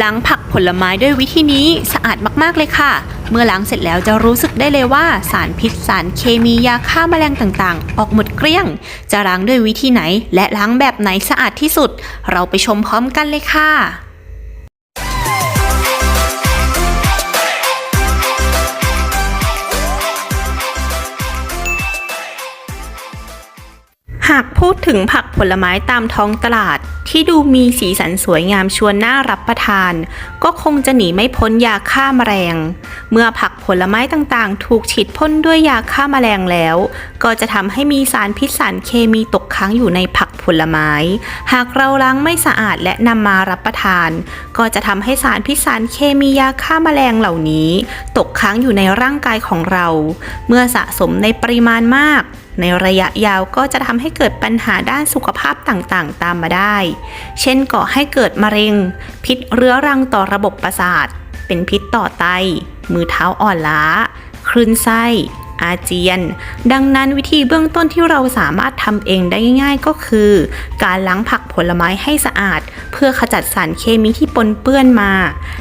ล้างผักผลไม้ด้วยวิธีนี้สะอาดมากๆเลยค่ะ เมื่อล้างเสร็จแล้วจะรู้สึกได้เลยว่าสารพิษสารเคมียาฆ่าแมลงต่างๆ ออกหมดเกลี้ยง จะล้างด้วยวิธีไหน และล้างแบบไหนสะอาดที่สุด เราไปชมพร้อมกันเลยค่ะหากพูดถึงผักผลไม้ตามท้องตลาด ที่ดูมีสีสันสวยงามชวนน่ารับประทาน ก็คงจะหนีไม่พ้นยาฆ่าแมลง เมื่อผักผลไม้ต่างๆ ถูกฉีดพ่นด้วยยาฆ่าแมลงแล้ว ก็จะทำให้มีสารพิษสารเคมีตกค้างอยู่ในผักผลไม้ หากเราล้างไม่สะอาดและนำมารับประทาน ก็จะทำให้สารพิษสารเคมียาฆ่าแมลงเหล่านี้ ตกค้างอยู่ในร่างกายของเรา เมื่อสะสมในปริมาณมากในระยะยาวก็จะทำให้เกิดปัญหาด้านสุขภาพต่างๆ ตามมาได้ เช่นก่อให้เกิดมะเร็ง พิษเรื้อรังต่อระบบประสาท เป็นพิษต่อไต มือเท้าอ่อนล้า คลื่นไส้ อาเจียน ดังนั้นวิธีเบื้องต้นที่เราสามารถทำเองได้ง่าย ๆ ก็คือ การล้างผักผลไม้ให้สะอาด เพื่อขจัดสารเคมีที่ปนเปื้อนมา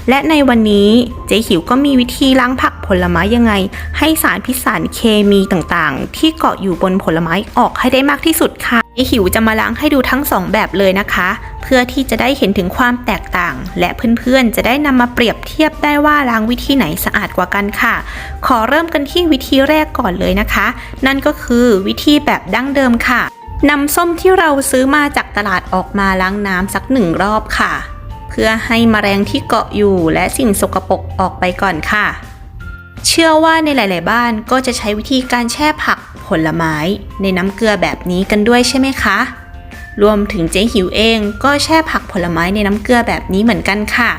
และในวันนี้เจ๊หิวก็มีวิธีล้างผักผลไม้ยังไง ให้สารพิษสารเคมีต่างๆ ที่เกาะอยู่บนผลไม้ออกให้ได้มากที่สุดค่ะหิวจะมาล้างให้ดูทั้งสองแบบเลยนะคะ เพื่อที่จะได้เห็นถึงความแตกต่าง และเพื่อนๆ จะได้นำมาเปรียบเทียบได้ว่าล้างวิธีไหนสะอาดกว่ากันค่ะ ขอเริ่มกันที่วิธีแรกก่อนเลยนะคะ นั่นก็คือวิธีแบบดั้งเดิมค่ะนำส้มที่เราซื้อมาจากตลาดออกมาล้างน้ำสักหนึ่งรอบค่ะ เพื่อให้มแมลงที่เกาะอยู่และสิ่งสกปรกออกไปก่อนค่ะ เชื่อว่าในหลาย ๆ บ้านก็จะใช้วิธีการแช่ผักผลไม้ในน้ำเกลือแบบนี้กันด้วยใช่ไหมคะ รวมถึงเจ๊หิวเองก็แช่ผักผลไม้ในน้ำเกลือแบบนี้เหมือนกันค่ะ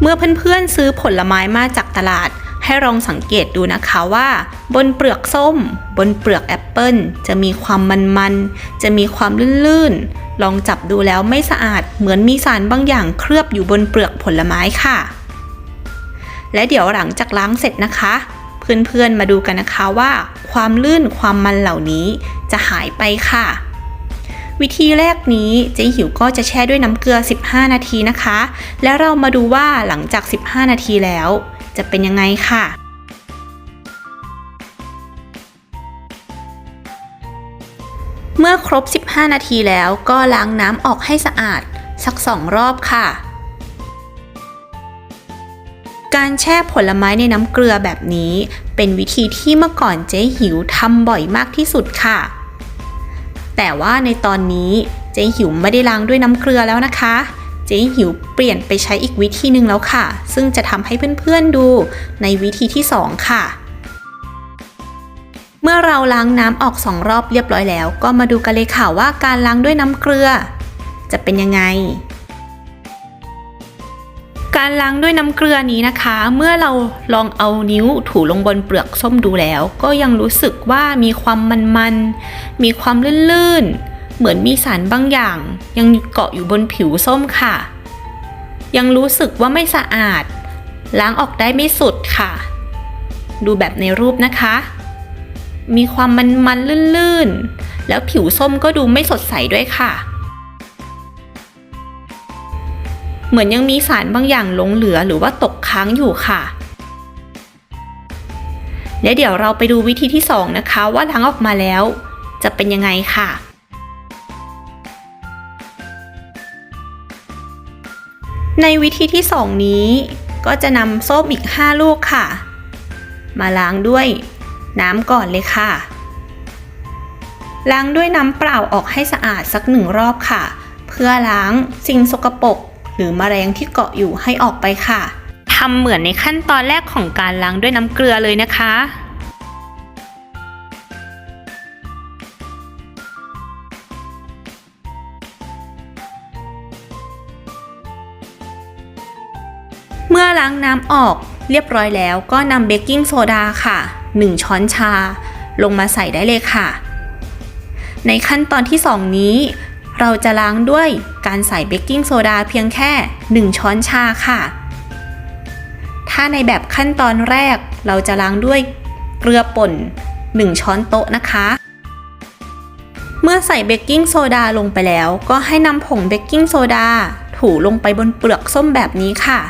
เมื่อเพื่อน ๆ ซื้อผลไม้มาจากตลาด ให้ลองสังเกตดูนะคะว่า บนเปลือกส้ม บนเปลือกแอปเปิลจะมีความมัน ๆ จะมีความลื่น ๆ ลองจับดูแล้วไม่สะอาดเหมือนมีสารบางอย่างเคลือบอยู่บนเปลือกผลไม้ค่ะ และเดี๋ยวหลังจากล้างเสร็จนะคะ เพื่อนๆมาดูกันนะคะว่า ความลื่นความมันเหล่านี้จะหายไปค่ะ วิธีแรกนี้เจ๊หิวก็จะแช่ด้วยน้ำเกลือ 15 นาทีนะคะ แล้วเรามาดูว่าหลังจาก 15 นาทีแล้ว จะเป็นยังไงค่ะเมื่อครบ 15 นาทีแล้วก็ล้างน้ำออกให้สะอาด สักสองรอบค่ะ การแช่ผลไม้ในน้ำเกลือแบบนี้ เป็นวิธีที่เมื่อก่อนเจ๊หิวทำบ่อยมากที่สุดค่ะ แต่ว่าในตอนนี้เจ๊หิวไม่ได้ล้างด้วยน้ำเกลือแล้วนะคะ เจ๊หิวเปลี่ยนไปใช้อีกวิธีหนึ่งแล้วค่ะ ซึ่งจะทำให้เพื่อนๆดูในวิธีที่ 2 ค่ะ เมื่อเราล้างน้ำออกสองรอบเรียบร้อยแล้ว ก็มาดูกันเลยค่ะว่าการล้างด้วยน้ำเกลือ จะเป็นยังไง การล้างด้วยน้ำเกลือนี้นะคะ เมื่อเราลองเอานิ้วถูลงบนเปลือกส้มดูแล้ว ก็ยังรู้สึกว่ามีความมันๆ มีความลื่นๆ เหมือนมีสารบางอย่าง ยังเกาะอยู่บนผิวส้มค่ะ ยังรู้สึกว่าไม่สะอาด ล้างออกได้ไม่สุดค่ะ ดูแบบในรูปนะคะ มีความมันๆ ลื่นๆ แล้วผิวส้มก็ดูไม่สดใสด้วยค่ะ เหมือนยังมีสารบางอย่างหลงเหลือหรือว่าตกค้างอยู่ค่ะและเดี๋ยวเราไปดูวิธีที่ 2 นะคะ ว่าล้างออกมาแล้ว จะเป็นยังไงค่ะ ในวิธีที่ 2 นี้ ก็จะนำส้มอีก 5 ลูกค่ะ มาล้างด้วยน้ำก่อนเลยค่ะ ล้างด้วยน้ำเปล่าออกให้สะอาดสักหนึ่งรอบค่ะ เพื่อล้างสิ่งสกปรก หรือมแมลงที่เกาะอยู่ให้ออกไปค่ะทำเหมือนในขั้นตอนแรกของการล้างด้วยน้ำเกลือเลยนะคะ เมื่อล้างน้ำออกเรียบร้อยแล้วก็นำเบกกิ้งโซดาค่ะ 1 ช้อนชา ลงมาใส่ได้เลยค่ะ ในขั้นตอนที่ 2 นี้ เราจะล้างด้วยการใส่เบกกิ้งโซดาเพียงแค่ 1 ช้อนชาค่ะ ถ้าในแบบขั้นตอนแรกเราจะล้างด้วยเกลือป่น 1 ช้อนโต๊ะนะคะ เมื่อใส่เบกกิ้งโซดาลงไปแล้วก็ให้นำผงเบกกิ้งโซดาถูลงไปบนเปลือกส้มแบบนี้ค่ะ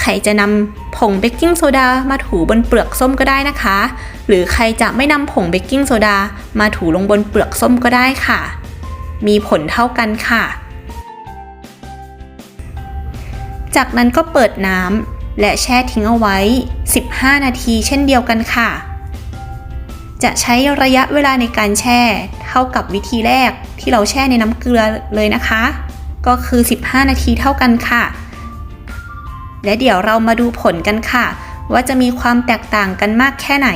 ใครจะนำผงเบกกิ้งโซดามาถูบนเปลือกส้มก็ได้นะคะ หรือใครจะไม่นำผงเบกกิ้งโซดามาถูลงบนเปลือกส้มก็ได้ค่ะ มีผลเท่ากันค่ะ จากนั้นก็เปิดน้ำและแช่ทิ้งเอาไว้ 15 นาทีเช่นเดียวกันค่ะ จะใช้ระยะเวลาในการแช่ เท่ากับวิธีแรกที่เราแช่ในน้ำเกลือเลยนะคะ ก็คือ 15 นาทีเท่ากันค่ะ และเดี๋ยวเรามาดูผลกันค่ะ ว่าจะมีความแตกต่างกันมากแค่ไหน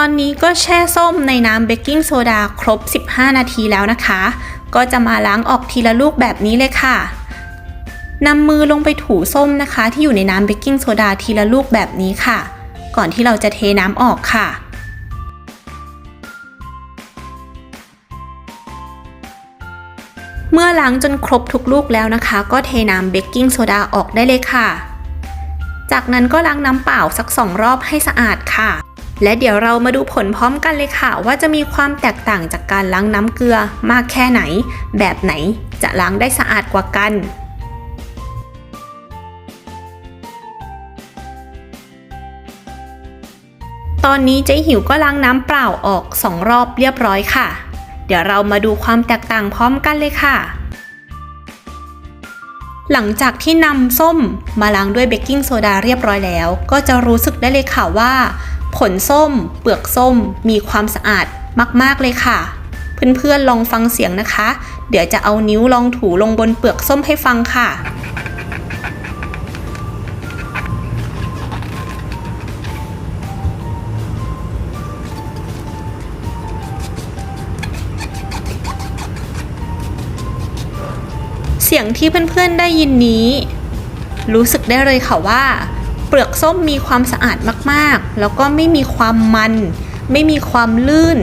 ตอนนี้ก็แช่ส้มในน้ำเบกกิ้งโซดาครบ 15 นาทีแล้วนะคะ ก็จะมาล้างออกทีละลูกแบบนี้เลยค่ะนำมือลงไปถูส้มนะคะ ที่อยู่ในน้ำเบกกิ้งโซดาทีละลูกแบบนี้ค่ะ ก่อนที่เราจะเทน้ำออกค่ะเมื่อล้างจนครบทุกลูกแล้วนะคะ ก็เทน้ำเบกกิ้งโซดาออกได้เลยค่ะ จากนั้นก็ล้างน้ำเปล่าสักสองรอบให้สะอาดค่ะ และเดี๋ยวเรามาดูผลพร้อมกันเลยค่ะ ว่าจะมีความแตกต่างจากการล้างน้ำเกลือมากแค่ไหน แบบไหนจะล้างได้สะอาดกว่ากันตอนนี้เจ๊หิวก็ล้างน้ำเปล่าออกสองรอบเรียบร้อยค่ะ เดี๋ยวเรามาดูความแตกต่างพร้อมกันเลยค่ะ หลังจากที่นำส้มมาล้างด้วยเบกกิ้งโซดาเรียบร้อยแล้ว ก็จะรู้สึกได้เลยค่ะว่า ผลส้ม เปลือกส้ม มีความสะอาดมาก ๆ เลยค่ะ เพื่อนๆลองฟังเสียงนะคะ เดี๋ยวจะเอานิ้วลองถูลงบนเปลือกส้มให้ฟังค่ะเสียงที่เพื่อนๆได้ยินนี้ รู้สึกได้เลยค่ะว่า เปลือกส้มมีความสะอาดมากๆ แล้วก็ไม่มีความมัน ไม่มีความลื่น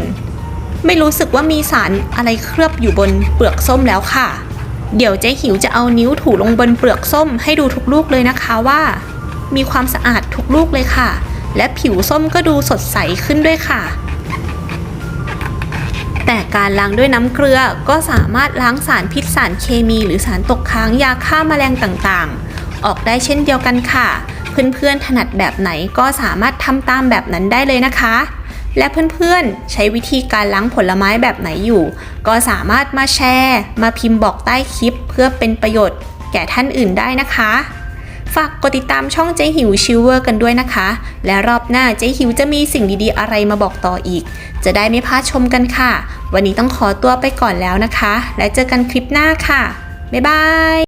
ไม่รู้สึกว่ามีสารอะไรเคลือบอยู่บนเปลือกส้มแล้วค่ะ เดี๋ยวเจ๊หิวจะเอานิ้วถูลงบนเปลือกส้มให้ดูทุกลูกเลยนะคะว่า มีความสะอาดทุกลูกเลยค่ะ และผิวส้มก็ดูสดใสขึ้นด้วยค่ะ แต่การล้างด้วยน้ำเกลือก็สามารถล้างสารพิษสารเคมี หรือสารตกค้างยาฆ่าแมลงต่างๆ ออกได้เช่นเดียวกันค่ะ เพื่อนๆถนัดแบบไหนก็สามารถทำตามแบบนั้นได้เลยนะคะ และเพื่อนๆ ใช้วิธีการล้างผลไม้แบบไหนอยู่ ก็สามารถมาแชร์ มาพิมพ์บอกใต้คลิป เพื่อเป็นประโยชน์แก่ท่านอื่นได้นะคะ ฝากกดติดตามช่องเจ๊หิวชิวเวอร์กันด้วยนะคะ และรอบหน้าเจ๊หิวจะมีสิ่งดีๆ อะไรมาบอกต่ออีก จะได้ไม่พลาดชมกันค่ะ วันนี้ต้องขอตัวไปก่อนแล้วนะคะ และเจอกันคลิปหน้าค่ะบ๊ายบาย